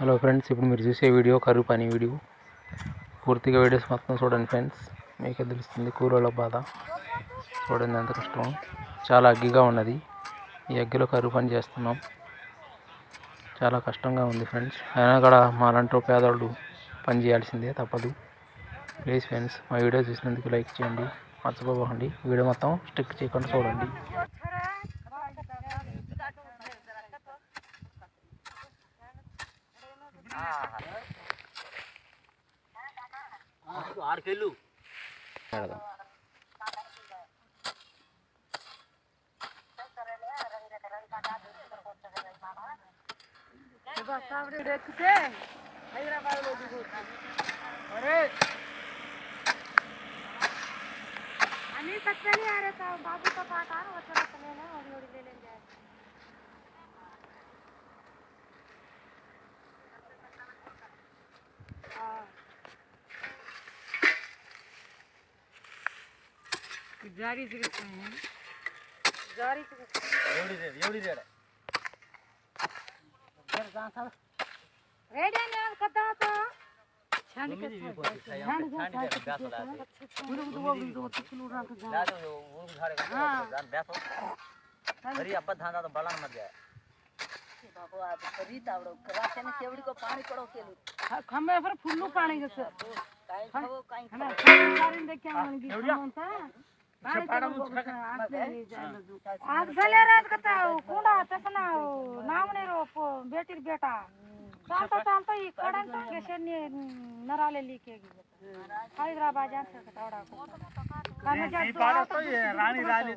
Hello friends ఇప్పుడు మీరు చూసే వీడియో కరువు పని వీడియో. పూర్తిగా వీడియోస్ మొత్తం చూడండి ఫ్రెండ్స్. మీకే తెలుస్తుంది కూరలో బాధ. చూడండి ఎంత కష్టం. చాలా అగ్గిగా ఉన్నది. ఈ అగ్గిలో కరువు పని చేస్తున్నాం. చాలా కష్టంగా ఉంది ఫ్రెండ్స్. అయినా కూడా మాలాంటి పేదవాళ్ళు పని చేయాల్సిందే తప్పదు. ప్లీజ్ ఫ్రెండ్స్ మా వీడియో చూసినందుకు లైక్ చేయండి మర్చిపోకండి. వీడియో మొత్తం స్టిక్ చేయకుండా చూడండి. ఆరుకెళ్ళు. ఎక్కితే హైదరాబాద్లో దిగుతాను అని సత్యని అరే బాబుతో పాట जारी सिगरेट जारी एवढी रेड एवढी रेड रेड आहे ना कथा तो? आता छान छान बड़ा मज़ा है. बाबू आज करी तावड़ो कराते ने केवड़ी को पानी पड़ो केलो. खम्मे पर फुल्लू पानी जैसे. काई खाओ काई खाओ कारण देख क्या मन की होता आज झाल्या राज कथा कोणा तसं बेटा. चालता चालता ही कडन सांगे के हैदराबाद जान्सर राणी राणी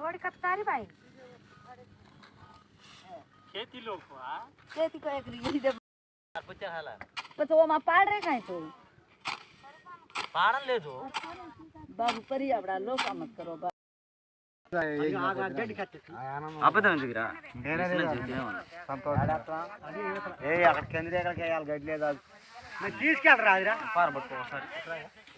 ఓడి కత్తారి బాయి खेती लोग को आ शेती को एक री दे पुच्चा खाला पण वो मा पाड रे काय तो पाड़न ले दो बाबू परी आवडा लोक मत करो बा అబద్ధం ఎందుకురా ఏ అక్కడ కింద ఎక్కడికి వేయాలి గడ్డి లేదా తీసుకెళ్ళరా అదిరా పారబట్టు ఒకసారి కొద్దిగా కొద్దిగా మా దండ దండం వద్దులే కానీ కొద్దిగా అయ్యి కొడతాయి అయిపోయింది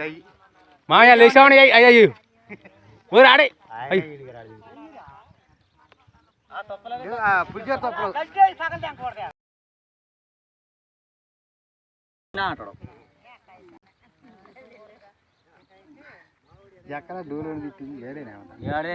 అయ్యి. మాయా లేచామని అయ్యి. ఊరు ఆడే అంటాడు. ఎక్కడ డూలు తిట్టింది? వేరేనే ఏడే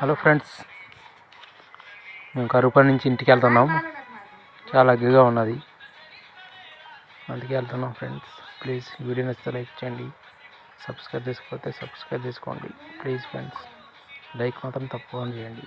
హలో ఫ్రెండ్స్ మేము కరువు నుంచి ఇంటికి వెళ్తున్నాం. చాలా అగ్గిగా ఉన్నది. అందుకే వెళ్తున్నాం ఫ్రెండ్స్. ప్లీజ్ వీడియో నచ్చితే లైక్ చేయండి. సబ్స్క్రైబ్ చేసుకోకపోతే సబ్స్క్రైబ్ చేసుకోండి. ప్లీజ్ ఫ్రెండ్స్ లైక్ మాత్రం తప్పకుండా చేయండి.